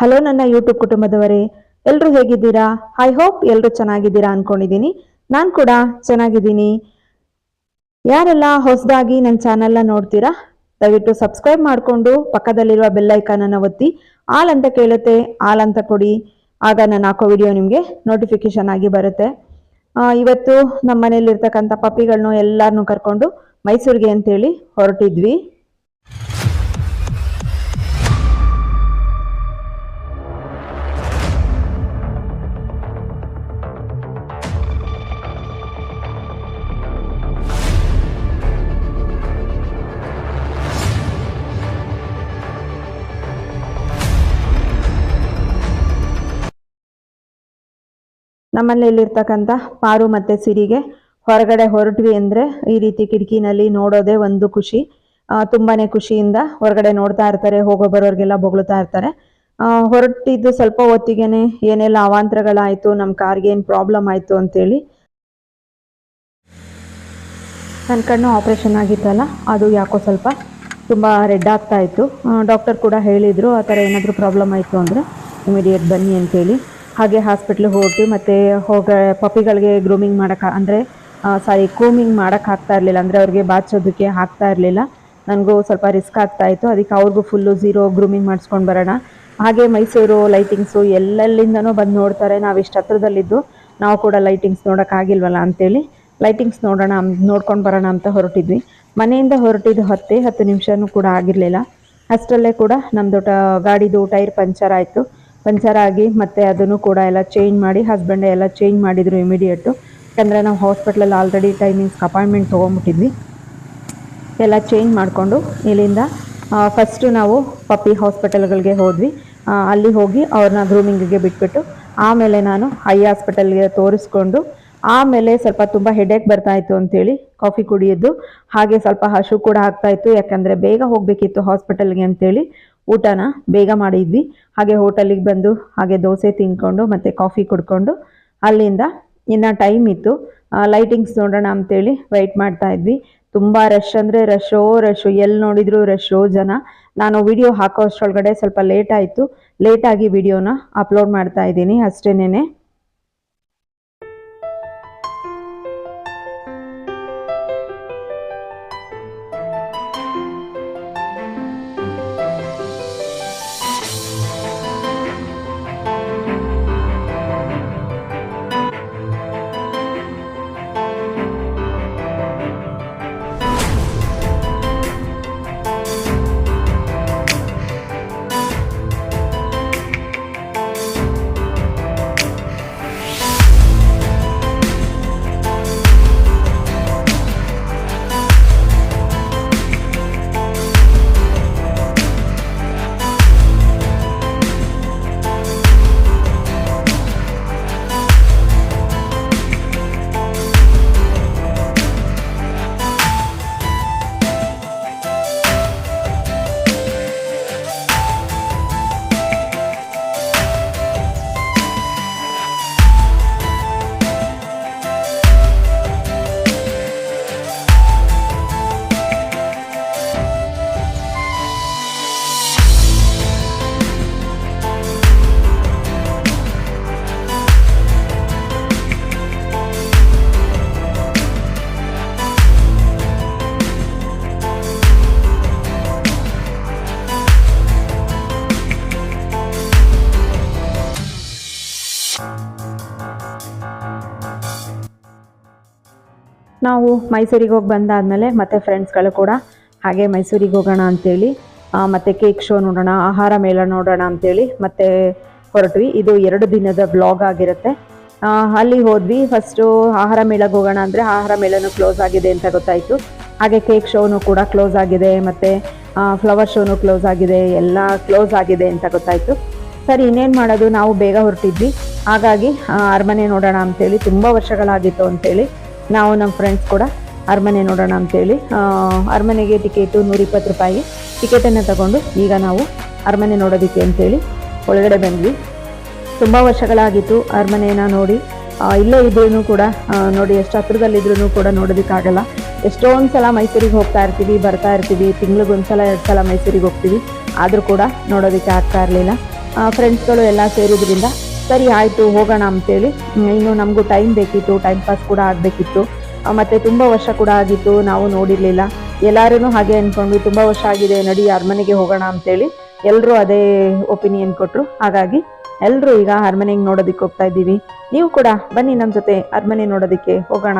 Hello ನನ್ನ YouTube ಕುಟುಂಬದವರೇ. ಎಲ್ಲರೂ ಹೇಗಿದ್ದೀರಾ? ಐ ಹೋಪ್ ಎಲ್ಲರೂ ಚೆನ್ನಾಗಿದ್ದೀರಾ ಅನ್ಕೊಂಡಿದ್ದೀನಿ. ನಾನು ಕೂಡ ಚೆನ್ನಾಗಿದ್ದೀನಿ. ಯಾರೆಲ್ಲ ಹೊಸದಾಗಿ ನನ್ನ ಚಾನಲ್ನ ನೋಡ್ತೀರಾ, ದಯವಿಟ್ಟು ಸಬ್ಸ್ಕ್ರೈಬ್ ಮಾಡಿಕೊಂಡು ಪಕ್ಕದಲ್ಲಿರುವ ಬೆಲ್ಲೈಕಾನನ್ನು ಒತ್ತಿ, ಆಲ್ ಅಂತ ಕೇಳುತ್ತೆ, ಆಲ್ ಅಂತ ಕೊಡಿ. ಆಗ ನಾನು ಹಾಕೋ ವಿಡಿಯೋ ನಿಮಗೆ ನೋಟಿಫಿಕೇಶನ್ ಆಗಿ ಬರುತ್ತೆ. ಇವತ್ತು ನಮ್ಮ ಮನೇಲಿರ್ತಕ್ಕಂಥ ಪಪ್ಪಿಗಳನ್ನೂ ಎಲ್ಲರನ್ನೂ ಕರ್ಕೊಂಡು ಮೈಸೂರಿಗೆ ಅಂತೇಳಿ ಹೊರಟಿದ್ವಿ. ನಮ್ಮನೇಲಿರ್ತಕ್ಕಂಥ ಪಾರು ಮತ್ತು ಸಿರಿಗೆ ಹೊರಗಡೆ ಹೊರಟ್ವಿ ಅಂದರೆ ಈ ರೀತಿ ಕಿಟಕಿನಲ್ಲಿ ನೋಡೋದೇ ಒಂದು ಖುಷಿ. ತುಂಬಾ ಖುಷಿಯಿಂದ ಹೊರಗಡೆ ನೋಡ್ತಾ ಇರ್ತಾರೆ ಹೋಗೋ ಬರೋರಿಗೆಲ್ಲ ಬೊಗಳ್ತಾ ಇರ್ತಾರೆ. ಹೊರಟಿದ್ದು ಸ್ವಲ್ಪ ಹೊತ್ತಿಗೆನೆ ಏನೆಲ್ಲ ಅವಾಂತರಗಳಾಯಿತು ನಮ್ಮ ಕಾರ್ಗೆ ಏನು ಪ್ರಾಬ್ಲಮ್ ಆಯಿತು ಅಂತೇಳಿ. ನನ್ನ ಕಣ್ಣು ಆಪ್ರೇಷನ್ ಆಗಿತ್ತಲ್ಲ, ಅದು ಯಾಕೋ ಸ್ವಲ್ಪ ತುಂಬ ರೆಡ್ ಆಗ್ತಾ ಇತ್ತು. ಡಾಕ್ಟರ್ ಕೂಡ ಹೇಳಿದರು, ಆ ಥರ ಏನಾದರೂ ಪ್ರಾಬ್ಲಮ್ ಆಯಿತು ಅಂದರೆ ಇಮಿಡಿಯೇಟ್ ಬನ್ನಿ ಅಂತೇಳಿ. ಹಾಗೆ ಹಾಸ್ಪಿಟ್ಲಿಗೆ ಹೋಗಿ ಮತ್ತು ಹೋಗ ಪಪ್ಪಿಗಳಿಗೆ ಗ್ರೂಮಿಂಗ್ ಮಾಡೋಕೆ, ಅಂದರೆ ಸಾರಿ ಕೂಮಿಂಗ್ ಮಾಡೋಕೆ ಆಗ್ತಾ ಇರಲಿಲ್ಲ, ಅಂದರೆ ಅವ್ರಿಗೆ ಬಾಚೋದಕ್ಕೆ ಆಗ್ತಾ ಇರಲಿಲ್ಲ. ನನಗೂ ಸ್ವಲ್ಪ ರಿಸ್ಕ್ ಆಗ್ತಾ ಇತ್ತು, ಅದಕ್ಕೆ ಅವ್ರಿಗೂ ಫುಲ್ಲು ಝೀರೋ ಗ್ರೂಮಿಂಗ್ ಮಾಡಿಸ್ಕೊಂಡು ಬರೋಣ. ಹಾಗೆ ಮೈಸೂರು ಲೈಟಿಂಗ್ಸು ಎಲ್ಲೆಲ್ಲಿಂದನೂ ಬಂದು ನೋಡ್ತಾರೆ, ನಾವು ಇಷ್ಟು ಹತ್ರದಲ್ಲಿದ್ದು, ನಾವು ಕೂಡ ಲೈಟಿಂಗ್ಸ್ ನೋಡೋಕ್ಕಾಗಿಲ್ವಲ್ಲ ಅಂತೇಳಿ ಲೈಟಿಂಗ್ಸ್ ನೋಡೋಣ, ನೋಡ್ಕೊಂಡು ಬರೋಣ ಅಂತ ಹೊರಟಿದ್ವಿ. ಮನೆಯಿಂದ ಹೊರಟಿದ್ದು ಹತ್ತೇ ಹತ್ತು ನಿಮಿಷನೂ ಕೂಡ ಆಗಿರಲಿಲ್ಲ. ಅಷ್ಟರಲ್ಲೇ ಕೂಡ ನಮ್ಮದು ಟ ಗಾಡಿದು ಟೈರ್ ಪಂಚರ್ ಆಯಿತು. ಪಂಚರ್ ಆಗಿ ಮತ್ತೆ ಅದನ್ನು ಕೂಡ ಎಲ್ಲ ಚೇಂಜ್ ಮಾಡಿ ಹಸ್ಬೆಂಡೇ ಎಲ್ಲ ಚೇಂಜ್ ಮಾಡಿದರು ಇಮಿಡಿಯೇಟು ಯಾಕಂದರೆ ನಾವು ಹಾಸ್ಪಿಟ್ಲಲ್ಲಿ ಆಲ್ರೆಡಿ ಟೈಮಿಂಗ್ಸ್ ಅಪಾಯಿಂಟ್ಮೆಂಟ್ ತೊಗೊಂಬಿಟ್ಟಿದ್ವಿ ಎಲ್ಲ ಚೇಂಜ್ ಮಾಡಿಕೊಂಡು ಇಲ್ಲಿಂದ ಫಸ್ಟು ನಾವು ಪಪ್ಪಿ ಹಾಸ್ಪಿಟಲ್ಗಳಿಗೆ ಹೋದ್ವಿ. ಅಲ್ಲಿ ಹೋಗಿ ಅವ್ರನ್ನ ಗ್ರೂಮಿಂಗಿಗೆ ಬಿಟ್ಬಿಟ್ಟು, ಆಮೇಲೆ ನಾನು ಐ ಹಾಸ್ಪಿಟಲ್ಗೆ ತೋರಿಸ್ಕೊಂಡು, ಆಮೇಲೆ ಸ್ವಲ್ಪ ತುಂಬ ಹೆಡೇಕ್ ಬರ್ತಾ ಇತ್ತು ಅಂತೇಳಿ ಕಾಫಿ ಕುಡಿಯೋದು, ಹಾಗೆ ಸ್ವಲ್ಪ ಹಸು ಕೂಡ ಆಗ್ತಾ ಇತ್ತು. ಯಾಕಂದರೆ ಬೇಗ ಹೋಗಬೇಕಿತ್ತು ಹಾಸ್ಪಿಟಲ್ಗೆ ಅಂತೇಳಿ. ಊಟನ ಬೇಗ ಮಾಡಿದ್ವಿ. ಹಾಗೆ ಹೋಟೆಲಿಗೆ ಬಂದು, ಹಾಗೆ ದೋಸೆ ತಿನ್ಕೊಂಡು, ಮತ್ತು ಕಾಫಿ ಕುಡ್ಕೊಂಡು ಅಲ್ಲಿಂದ ಇನ್ನು ಟೈಮ್ ಇತ್ತು. ಲೈಟಿಂಗ್ಸ್ ನೋಡೋಣ ಅಂತೇಳಿ ವೆಯ್ಟ್ ಮಾಡ್ತಾ ಇದ್ವಿ. ತುಂಬ ರಶ್ ಅಂದರೆ ರಶ್ಶೋ ರಶ್ಶು ಎಲ್ಲಿ ನೋಡಿದರೂ ರಶ್ಶೋ ಜನ. ನಾನು ವಿಡಿಯೋ ಹಾಕೋ ಅಷ್ಟರೊಳಗಡೆ ಸ್ವಲ್ಪ ಲೇಟ್ ಆಯಿತು. ಲೇಟಾಗಿ ವಿಡಿಯೋನ ಅಪ್ಲೋಡ್ ಮಾಡ್ತಾ ಇದ್ದೀನಿ ಅಷ್ಟೇನೆ ನಾವು ಮೈಸೂರಿಗೆ ಹೋಗಿ ಬಂದಾದಮೇಲೆ ಮತ್ತೆ ಫ್ರೆಂಡ್ಸ್ಗಳು ಕೂಡ ಹಾಗೆ ಮೈಸೂರಿಗೆ ಹೋಗೋಣ ಅಂಥೇಳಿ ಮತ್ತು ಕೇಕ್ ಶೋ ನೋಡೋಣ, ಆಹಾರ ಮೇಳ ನೋಡೋಣ ಅಂಥೇಳಿ ಮತ್ತೆ ಹೊರಟ್ವಿ. ಇದು ಎರಡು ದಿನದ ಬ್ಲಾಗ್ ಆಗಿರುತ್ತೆ. ಅಲ್ಲಿ ಹೋದ್ವಿ. ಫಸ್ಟು ಆಹಾರ ಮೇಳಕ್ಕೆ ಹೋಗೋಣ ಅಂದರೆ ಆಹಾರ ಮೇಳನೂ ಕ್ಲೋಸ್ ಆಗಿದೆ ಅಂತ ಗೊತ್ತಾಯಿತು. ಹಾಗೆ ಕೇಕ್ ಶೋನು ಕೂಡ ಕ್ಲೋಸ್ ಆಗಿದೆ, ಮತ್ತು ಫ್ಲವರ್ ಶೋನು ಕ್ಲೋಸ್ ಆಗಿದೆ, ಎಲ್ಲ ಕ್ಲೋಸ್ ಆಗಿದೆ ಅಂತ ಗೊತ್ತಾಯಿತು. ಸರಿ, ಇನ್ನೇನು ಮಾಡೋದು? ನಾವು ಬೇಗ ಹೊರಟಿದ್ವಿ. ಹಾಗಾಗಿ ಅರಮನೆ ನೋಡೋಣ ಅಂಥೇಳಿ ತುಂಬ ವರ್ಷಗಳಾಗಿತ್ತು ಅಂತೇಳಿ. ನಾವು ನಮ್ಮ ಫ್ರೆಂಡ್ಸ್ ಕೂಡ ಅರಮನೆ ನೋಡೋಣ ಅಂತೇಳಿ. ಅರಮನೆಗೆ ಟಿಕೆಟು ನೂರಿಪ್ಪತ್ತು ರೂಪಾಯಿ ಟಿಕೆಟನ್ನು ತಗೊಂಡು ಈಗ ನಾವು ಅರಮನೆ ನೋಡೋದಕ್ಕೆ ಅಂತೇಳಿ ಒಳಗಡೆ ಬಂದ್ವಿ. ತುಂಬ ವರ್ಷಗಳಾಗಿತ್ತು ಅರಮನೆನ ನೋಡಿ. ಇಲ್ಲೇ ಇದ್ರೂ ಕೂಡ ನೋಡಿ ಎಷ್ಟು ಹತ್ರದಲ್ಲಿದ್ರೂ ಕೂಡ ನೋಡೋದಕ್ಕಾಗಲ್ಲ ಎಷ್ಟೊಂದು ಸಲ ಮೈಸೂರಿಗೆ ಹೋಗ್ತಾ ಇರ್ತೀವಿ, ಬರ್ತಾ ಇರ್ತೀವಿ ತಿಂಗ್ಳಿಗೊಂದ್ಸಲ ಎರಡು ಸಲ ಮೈಸೂರಿಗೆ ಹೋಗ್ತೀವಿ. ಆದರೂ ಕೂಡ ನೋಡೋದಕ್ಕೆ ಆಗ್ತಾ ಇರಲಿಲ್ಲ. ಫ್ರೆಂಡ್ಸ್ಗಳು ಎಲ್ಲ ಸೇರಿದ್ರಿಂದ ಸರಿ, ಆಯಿತು, ಹೋಗೋಣ ಅಂತೇಳಿ. ಇನ್ನು ನಮಗೂ ಟೈಮ್ ಬೇಕಿತ್ತು ಟೈಮ್ ಪಾಸ್ ಕೂಡ ಆಗಬೇಕಿತ್ತು. ಮತ್ತು ತುಂಬ ವರ್ಷ ಕೂಡ ಆಗಿತ್ತು, ನಾವು ನೋಡಿರಲಿಲ್ಲ. ಎಲ್ಲರೂ ಹಾಗೆ ಅಂದ್ಕೊಂಡ್ವಿ ತುಂಬ ವರ್ಷ ಆಗಿದೆ, ನಡಿ, ಅರಮನೆಗೆ ಹೋಗೋಣ ಅಂತೇಳಿ. ಎಲ್ಲರೂ ಅದೇ ಒಪಿನಿಯನ್ ಕೊಟ್ಟರು ಹಾಗಾಗಿ ಎಲ್ಲರೂ ಈಗ ಅರಮನೆಗೆ ನೋಡೋದಕ್ಕೆ ಹೋಗ್ತಾ ಇದ್ದೀವಿ. ನೀವು ಕೂಡ ಬನ್ನಿ ನಮ್ಮ ಜೊತೆ ಅರಮನೆ ನೋಡೋದಕ್ಕೆ ಹೋಗೋಣ.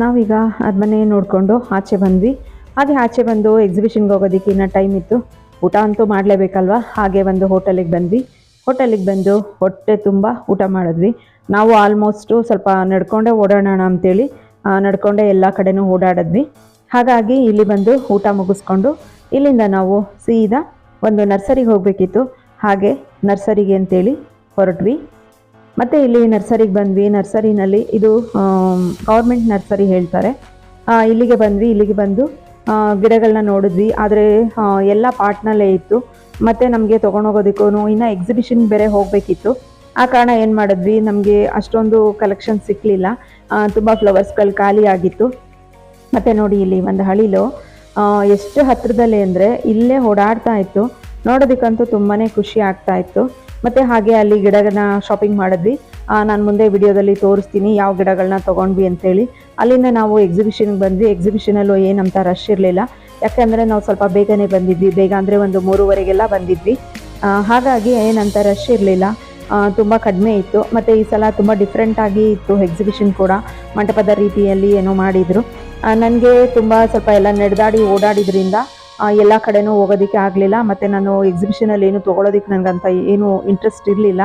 ನಾವೀಗ ಅರಮನೆ ನೋಡಿಕೊಂಡು ಆಚೆ ಬಂದ್ವಿ. ಹಾಗೆ ಆಚೆ ಬಂದು ಎಕ್ಸಿಬಿಷನ್ಗೆ ಹೋಗೋದಕ್ಕೆ ಇನ್ನೂ ಟೈಮ್ ಇತ್ತು. ಊಟ ಅಂತೂ ಮಾಡಲೇಬೇಕಲ್ವ? ಹಾಗೆ ಒಂದು ಹೋಟೆಲಿಗೆ ಬಂದ್ವಿ. ಹೋಟೆಲಿಗೆ ಬಂದು ಹೊಟ್ಟೆ ತುಂಬ ಊಟ ಮಾಡಿದ್ವಿ. ನಾವು ಆಲ್ಮೋಸ್ಟು ಸ್ವಲ್ಪ ನಡ್ಕೊಂಡೇ ಓಡಾಡೋಣ ಅಂತೇಳಿ ನಡ್ಕೊಂಡೇ ಎಲ್ಲ ಕಡೆನೂ ಓಡಾಡಿದ್ವಿ. ಹಾಗಾಗಿ ಇಲ್ಲಿ ಬಂದು ಊಟ ಮುಗಿಸ್ಕೊಂಡು ಇಲ್ಲಿಂದ ನಾವು ಸೀದಾ ಒಂದು ನರ್ಸರಿಗೆ ಹೋಗಬೇಕಿತ್ತು. ಹಾಗೆ ನರ್ಸರಿಗೆ ಅಂತೇಳಿ ಹೊರಟ್ವಿ. ಮತ್ತು ಇಲ್ಲಿ ನರ್ಸರಿಗೆ ಬಂದ್ವಿ. ನರ್ಸರಿನಲ್ಲಿ ಇದು ಗೌರ್ಮೆಂಟ್ ನರ್ಸರಿ ಹೇಳ್ತಾರೆ. ಇಲ್ಲಿಗೆ ಬಂದ್ವಿ, ಇಲ್ಲಿಗೆ ಬಂದು ಗಿಡಗಳನ್ನ ನೋಡಿದ್ವಿ. ಆದರೆ ಎಲ್ಲ ಪಾರ್ಟ್ನಲ್ಲೇ ಇತ್ತು. ಮತ್ತು ನಮಗೆ ತೊಗೊಂಡೋಗೋದಕ್ಕೂ ಇನ್ನು ಎಕ್ಸಿಬಿಷನ್ ಬೇರೆ ಹೋಗಬೇಕಿತ್ತು. ಆ ಕಾರಣ ಏನು ಮಾಡಿದ್ವಿ, ನಮಗೆ ಅಷ್ಟೊಂದು ಕಲೆಕ್ಷನ್ ಸಿಕ್ಕಲಿಲ್ಲ ತುಂಬ ಫ್ಲವರ್ಸ್ಗಳು ಖಾಲಿ ಆಗಿತ್ತು. ಮತ್ತೆ ನೋಡಿ ಇಲ್ಲಿ ಒಂದು ಹಳಿಲು. ಎಷ್ಟು ಹತ್ತಿರದಲ್ಲಿ ಅಂದರೆ ಇಲ್ಲೇ ಓಡಾಡ್ತಾ ಇತ್ತು. ನೋಡೋದಕ್ಕಂತೂ ತುಂಬಾ ಖುಷಿ ಆಗ್ತಾ ಇತ್ತು. ಮತ್ತು ಹಾಗೆ ಅಲ್ಲಿ ಗಿಡಗಳನ್ನ ಶಾಪಿಂಗ್ ಮಾಡಿದ್ವಿ. ನಾನು ಮುಂದೆ ವಿಡಿಯೋದಲ್ಲಿ ತೋರಿಸ್ತೀನಿ ಯಾವ ಗಿಡಗಳನ್ನ ತೊಗೊಂಡ್ವಿ ಅಂತೇಳಿ. ಅಲ್ಲಿಂದ ನಾವು ಎಕ್ಸಿಬಿಷನ್ಗೆ ಬಂದ್ವಿ. ಎಕ್ಸಿಬಿಷನಲ್ಲೂ ಏನಂತ ರಶ್ ಇರಲಿಲ್ಲ. ಯಾಕೆಂದರೆ ನಾವು ಸ್ವಲ್ಪ ಬೇಗನೆ ಬಂದಿದ್ವಿ. ಬೇಗ ಅಂದರೆ ಒಂದು ಮೂರುವರೆಗೆಲ್ಲ ಬಂದಿದ್ವಿ. ಹಾಗಾಗಿ ಏನಂತ ರಶ್ ಇರಲಿಲ್ಲ. ತುಂಬ ಕಡಿಮೆ ಇತ್ತು. ಮತ್ತು ಈ ಸಲ ತುಂಬ ಡಿಫ್ರೆಂಟಾಗಿ ಇತ್ತು ಎಕ್ಸಿಬಿಷನ್ ಕೂಡ. ಮಂಟಪದ ರೀತಿಯಲ್ಲಿ ಏನೋ ಮಾಡಿದರು. ನನಗೆ ತುಂಬ ಸ್ವಲ್ಪ ಎಲ್ಲ ನಡೆದಾಡಿ ಓಡಾಡಿದ್ರಿಂದ ಎಲ್ಲ ಕಡೆನೂ ಹೋಗೋದಕ್ಕೆ ಆಗಲಿಲ್ಲ, ಮತ್ತು ನಾನು ಎಕ್ಸಿಬಿಷನಲ್ಲಿ ಏನು ತೊಗೊಳೋದಕ್ಕೆ ನನಗಂತ ಏನು ಇಂಟ್ರೆಸ್ಟ್ ಇರಲಿಲ್ಲ.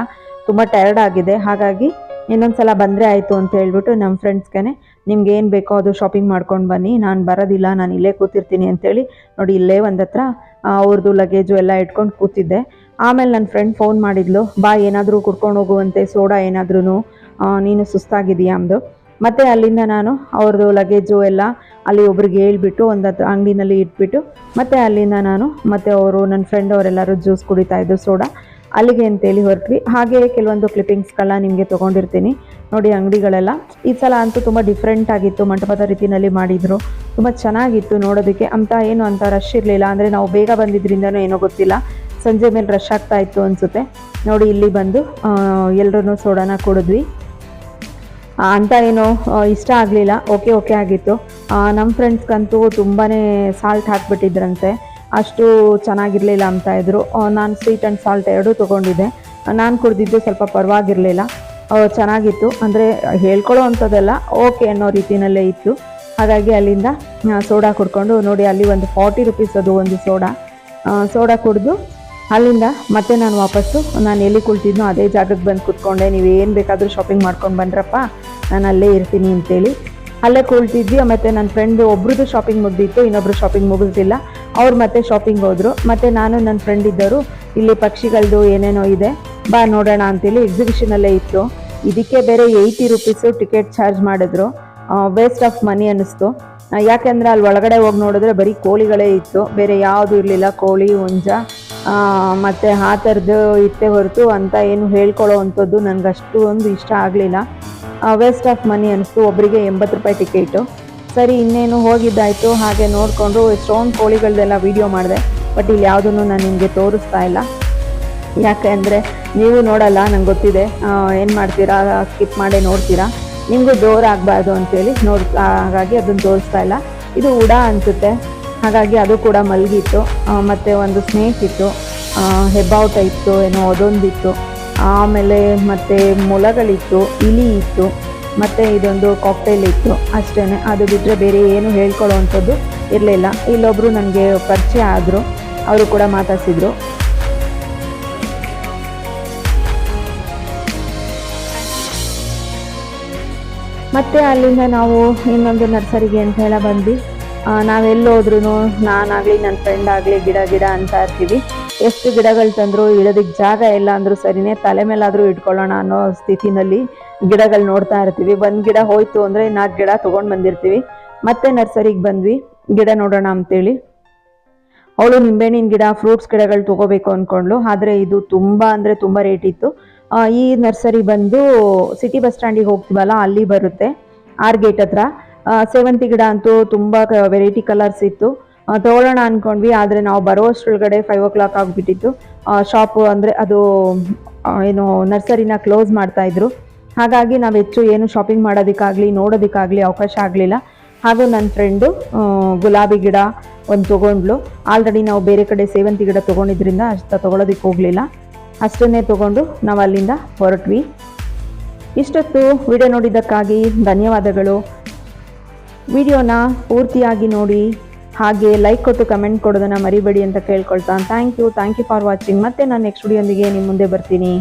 ತುಂಬ ಟಯರ್ಡ್ ಆಗಿದೆ. ಹಾಗಾಗಿ ಇನ್ನೊಂದು ಸಲ ಬಂದರೆ ಆಯಿತು ಅಂತ ಹೇಳ್ಬಿಟ್ಟು ನಮ್ಮ ಫ್ರೆಂಡ್ಸ್ಗೆ ನಿಮ್ಗೆ ಏನು ಬೇಕೋ ಅದು ಶಾಪಿಂಗ್ ಮಾಡ್ಕೊಂಡು ಬನ್ನಿ, ನಾನು ಬರೋದಿಲ್ಲ, ನಾನು ಇಲ್ಲೇ ಕೂತಿರ್ತೀನಿ ಅಂತೇಳಿ ನೋಡಿ ಇಲ್ಲೇ ಒಂದು ಹತ್ರ ಅವ್ರದ್ದು ಲಗೇಜು ಎಲ್ಲ ಇಟ್ಕೊಂಡು ಕೂತಿದ್ದೆ. ಆಮೇಲೆ ನನ್ನ ಫ್ರೆಂಡ್ ಫೋನ್ ಮಾಡಿದ್ಲು, ಬಾ ಏನಾದರೂ ಕುಡ್ಕೊಂಡು ಹೋಗುವಂತೆ ಸೋಡಾ ಏನಾದ್ರೂ ನೀನು ಸುಸ್ತಾಗಿದೆಯಾ ಅಂದು. ಮತ್ತೆ ಅಲ್ಲಿಂದ ನಾನು ಅವ್ರದ್ದು ಲಗೇಜು ಎಲ್ಲ ಅಲ್ಲಿ ಒಬ್ರಿಗೆ ಹೇಳ್ಬಿಟ್ಟು ಒಂದು ಹತ್ರ ಅಂಗಡಿನಲ್ಲಿ ಇಟ್ಬಿಟ್ಟು ಮತ್ತೆ ಅಲ್ಲಿಂದ ನಾನು ಮತ್ತೆ ಅವರು ನನ್ನ ಫ್ರೆಂಡ್ ಅವರೆಲ್ಲರೂ ಜ್ಯೂಸ್ ಕುಡಿತಾ ಇದ್ರು ಸೋಡಾ ಅಲ್ಲಿಗೆ ಅಂತೇಳಿ ಹೊರಟ್ವಿ. ಹಾಗೆ ಕೆಲವೊಂದು ಕ್ಲಿಪ್ಪಿಂಗ್ಸ್ಗಳನ್ನ ನಿಮಗೆ ತೊಗೊಂಡಿರ್ತೀನಿ. ನೋಡಿ ಅಂಗಡಿಗಳೆಲ್ಲ ಈ ಸಲ ಅಂತೂ ತುಂಬ ಡಿಫ್ರೆಂಟ್ ಆಗಿತ್ತು. ಮಂಟಪದ ರೀತಿಯಲ್ಲಿ ಮಾಡಿದರು. ತುಂಬ ಚೆನ್ನಾಗಿತ್ತು ನೋಡೋದಕ್ಕೆ. ಅಂತ ಏನು ಅಂತ ರಶ್ ಇರಲಿಲ್ಲ. ಅಂದರೆ ನಾವು ಬೇಗ ಬಂದಿದ್ದರಿಂದನೂ ಏನೋ ಗೊತ್ತಿಲ್ಲ. ಸಂಜೆ ಮೇಲೆ ರಶ್ ಆಗ್ತಾ ಇತ್ತು ಅನಿಸುತ್ತೆ. ನೋಡಿ ಇಲ್ಲಿ ಬಂದು ಎಲ್ಲರೂ ಸೋಡಾನ ಕುಡಿದ್ವಿ. ಅಂತ ಏನು ಇಷ್ಟ ಆಗಲಿಲ್ಲ. ಓಕೆ ಓಕೆ ಆಗಿತ್ತು. ನಮ್ಮ ಫ್ರೆಂಡ್ಸ್ಗಂತೂ ತುಂಬಾ ಸಾಲ್ಟ್ ಹಾಕ್ಬಿಟ್ಟಿದ್ರಂತೆ. ಅಷ್ಟು ಚೆನ್ನಾಗಿರಲಿಲ್ಲ ಅಂತ ಇದ್ದರು ನಾನು ಸ್ವೀಟ್ ಆ್ಯಂಡ್ ಸಾಲ್ಟ್ ಎರಡೂ ತೊಗೊಂಡಿದ್ದೆ. ನಾನು ಕುಡಿದಿದ್ದು ಸ್ವಲ್ಪ ಪರವಾಗಿರಲಿಲ್ಲ. ಚೆನ್ನಾಗಿತ್ತು. ಅಂದರೆ ಹೇಳ್ಕೊಳ್ಳೋ ಅಂಥದ್ದೆಲ್ಲ ಓಕೆ ಅನ್ನೋ ರೀತಿಯಲ್ಲೇ ಇತ್ತು. ಹಾಗಾಗಿ ಅಲ್ಲಿಂದ ಸೋಡಾ ಕುಡ್ಕೊಂಡು ನೋಡಿ ಅಲ್ಲಿ ಒಂದು ಫಾರ್ಟಿ ರುಪೀಸ್ ಅದು ಒಂದು ಸೋಡಾ ಸೋಡಾ ಕುಡಿದು ಅಲ್ಲಿಂದ ಮತ್ತೆ ನಾನು ವಾಪಸ್ಸು, ನಾನು ಎಲ್ಲಿ ಕುಳ್ತಿದ್ನೋ ಅದೇ ಜಾಗಕ್ಕೆ ಬಂದು ಕುತ್ಕೊಂಡೆ. ನೀವು ಏನು ಬೇಕಾದರೂ ಶಾಪಿಂಗ್ ಮಾಡ್ಕೊಂಡು ಬಂದ್ರಪ್ಪ. ನಾನು ಅಲ್ಲೇ ಇರ್ತೀನಿ ಅಂತೇಳಿ. ಅಲ್ಲೇ ಕೂಳ್ತಿದ್ವಿ, ಮತ್ತು ನನ್ನ ಫ್ರೆಂಡ್ ಒಬ್ರದ್ದು ಶಾಪಿಂಗ್ ಮುಗ್ದಿತ್ತು, ಇನ್ನೊಬ್ರು ಶಾಪಿಂಗ್ ಮುಗಿದಿಲ್ಲ. ಅವ್ರು ಮತ್ತೆ ಶಾಪಿಂಗ್ ಹೋದರು. ಮತ್ತು ನಾನು ನನ್ನ ಫ್ರೆಂಡ್ ಇದ್ದರು, ಇಲ್ಲಿ ಪಕ್ಷಿಗಳದ್ದು ಏನೇನೋ ಇದೆ, ಬಾ ನೋಡೋಣ ಅಂತೇಳಿ ಎಕ್ಸಿಬಿಷನಲ್ಲೇ ಇತ್ತು. ಇದಕ್ಕೆ ಬೇರೆ ಏಯ್ಟಿ ರುಪೀಸು ಟಿಕೆಟ್ ಚಾರ್ಜ್ ಮಾಡಿದ್ರು. ವೇಸ್ಟ್ ಆಫ್ ಮನಿ ಅನ್ನಿಸ್ತು. ಯಾಕೆಂದರೆ ಅಲ್ಲಿ ಒಳಗಡೆ ಹೋಗಿ ನೋಡಿದ್ರೆ ಬರೀ ಕೋಳಿಗಳೇ ಇತ್ತು. ಬೇರೆ ಯಾವುದೂ ಇರಲಿಲ್ಲ, ಕೋಳಿ, ಹುಂಜ ಮತ್ತೆ ಆ ಥರದ್ದು ಇತ್ತೆ ಹೊರತು ಅಂತ ಏನು ಹೇಳ್ಕೊಳ್ಳೋ ಅಂಥದ್ದು ನನಗಷ್ಟು ಒಂದು ಇಷ್ಟ ಆಗಲಿಲ್ಲ. ವೇಸ್ಟ್ ಆಫ್ ಮನಿ ಅನಿಸ್ತು ಒಬ್ಬರಿಗೆ ಎಂಬತ್ತು ರೂಪಾಯಿ ಟಿಕೆಟು ಸರಿ, ಇನ್ನೇನು ಹೋಗಿದ್ದಾಯಿತು, ಹಾಗೆ ನೋಡಿಕೊಂಡು ಎಷ್ಟೊಂದು ಕೋಳಿಗಳದೆಲ್ಲ ವೀಡಿಯೋ ಮಾಡಿದೆ. ಬಟ್ ಇಲ್ಲಿ ಯಾವುದೂ ನಾನು ನಿಮಗೆ ತೋರಿಸ್ತಾ ಇಲ್ಲ. ಯಾಕೆ ಅಂದರೆ ನೀವು ನೋಡಲ್ಲ, ನಂಗೆ ಗೊತ್ತಿದೆ. ಏನು ಮಾಡ್ತೀರಾ? ಸ್ಕಿಪ್ ಮಾಡೇ ನೋಡ್ತೀರಾ? ನಿಮಗೂ ಬೋರ್ ಆಗಬಾರ್ದು ಅಂತೇಳಿ ನೋಡ್ ಹಾಗಾಗಿ ಅದನ್ನು ತೋರಿಸ್ತಾ ಇಲ್ಲ. ಇದು ಉಡ ಅನಿಸುತ್ತೆ. ಹಾಗಾಗಿ ಅದು ಕೂಡ ಮಲಗಿತ್ತು. ಮತ್ತು ಒಂದು ಸ್ನೇಕ್ ಇತ್ತು. ಹೆಬ್ಬಾವುಟ ಇತ್ತು ಏನೋ ಅದೊಂದಿತ್ತು. ಆಮೇಲೆ ಮತ್ತೆ ಮೊಲಗಳಿತ್ತು, ಇಲಿ ಇತ್ತು, ಮತ್ತು ಇದೊಂದು ಕಾಕ್ಟೈಲ್ ಇತ್ತು. ಅಷ್ಟೇ ಅದು ಬಿಟ್ಟರೆ ಬೇರೆ ಏನು ಹೇಳ್ಕೊಳ್ಳೋ ಅಂಥದ್ದು ಇರಲಿಲ್ಲ. ಇಲ್ಲೊಬ್ಬರು ನನಗೆ ಪರಿಚಯ ಆದರು. ಅವರು ಕೂಡ ಮಾತಾಡ್ಸಿದ್ರು. ಮತ್ತೆ ಅಲ್ಲಿಂದ ನಾವು ಇನ್ನೊಂದು ನರ್ಸರಿಗೆ ಅಂತ ಹೇಳ ಬಂದ್ವಿ. ನಾವೆಲ್ಲೋದ್ರೂ ನಾನಾಗಲಿ ನನ್ನ ಫ್ರೆಂಡ್ ಆಗಲಿ, ಗಿಡ ಗಿಡ ಅಂತ ಇರ್ತೀವಿ. ಎಷ್ಟು ಗಿಡಗಳು ತಂದ್ರು ಇಡೋದಕ್ಕೆ ಜಾಗ ಇಲ್ಲ ಅಂದರೂ ಸರಿನೇ ತಲೆ ಮೇಲಾದರೂ ಇಟ್ಕೊಳ್ಳೋಣ ಅನ್ನೋ ಸ್ಥಿತಿನಲ್ಲಿ ಗಿಡಗಳು ನೋಡ್ತಾ ಇರ್ತೀವಿ. ಒಂದು ಗಿಡ ಹೋಯ್ತು ಅಂದರೆ ನಾಲ್ಕು ಗಿಡ ತೊಗೊಂಡು ಬಂದಿರ್ತೀವಿ. ಮತ್ತೆ ನರ್ಸರಿಗೆ ಬಂದ್ವಿ, ಗಿಡ ನೋಡೋಣ ಅಂತೇಳಿ. ಅವಳು ನಿಂಬೆಹಣ್ಣಿನ ಗಿಡ, ಫ್ರೂಟ್ಸ್ ಗಿಡಗಳು ತಗೋಬೇಕು ಅಂದ್ಕೊಂಡ್ಳು ಆದರೆ ಇದು ತುಂಬ ಅಂದರೆ ತುಂಬ ರೇಟ್ ಇತ್ತು. ಈ ನರ್ಸರಿ ಬಂದು ಸಿಟಿ ಬಸ್ ಸ್ಟ್ಯಾಂಡಿಗೆ ಹೋಗ್ತೀವಲ್ಲ, ಅಲ್ಲಿ ಬರುತ್ತೆ. ಆರ್ ಗೇಟ್ ಹತ್ರ. ಸೇವಂತಿ ಗಿಡ ಅಂತೂ ತುಂಬ ವೆರೈಟಿ ಕಲರ್ಸ್ ಇತ್ತು. ತಗೊಳ್ಳೋಣ ಅಂದ್ಕೊಂಡ್ವಿ ಆದರೆ ನಾವು ಬರೋ ಅಷ್ಟರೊಳಗಡೆ ಫೈವ್ ಓ ಕ್ಲಾಕ್ ಆಗಿಬಿಟ್ಟಿತ್ತು ಶಾಪು ಅಂದರೆ ಅದು ಏನು, ನರ್ಸರಿನ ಕ್ಲೋಸ್ ಮಾಡ್ತಾ ಇದ್ರು. ಹಾಗಾಗಿ ನಾವು ಹೆಚ್ಚು ಏನು ಶಾಪಿಂಗ್ ಮಾಡೋದಕ್ಕಾಗಲಿ, ನೋಡೋದಕ್ಕಾಗಲಿ ಅವಕಾಶ ಆಗಲಿಲ್ಲ. ಹಾಗೂ ನನ್ನ ಫ್ರೆಂಡು ಗುಲಾಬಿ ಗಿಡ ಒಂದು ತೊಗೊಂಡ್ಲು ಆಲ್ರೆಡಿ ನಾವು ಬೇರೆ ಕಡೆ ಸೇವಂತಿ ಗಿಡ ತೊಗೊಂಡಿದ್ರಿಂದ ಅಷ್ಟು ತೊಗೊಳೋದಕ್ಕೆ ಹೋಗಲಿಲ್ಲ. ಅಷ್ಟನ್ನೇ ತೊಗೊಂಡು ನಾವು ಅಲ್ಲಿಂದ ಹೊರಟ್ವಿ. ಇಷ್ಟೊತ್ತು ವಿಡಿಯೋ ನೋಡಿದ್ದಕ್ಕಾಗಿ ಧನ್ಯವಾದಗಳು. ವಿಡಿಯೋನ ಪೂರ್ತಿಯಾಗಿ ನೋಡಿ. ಹಾಗೆ ಲೈಕ್ ಕೊಟ್ಟು ಕಮೆಂಟ್ ಕೊಡೋದನ್ನು ಮರಿಬೇಡಿ ಅಂತ ಕೇಳ್ಕೊಳ್ತಾ. Thank you thank you for watching ಮತ್ತೆ ನಾನು ನೆಕ್ಸ್ಟ್ ವಿಡಿಯೋಂದಿಗೆ ನಿಮ್ಮ ಮುಂದೆ ಬರ್ತೀನಿ.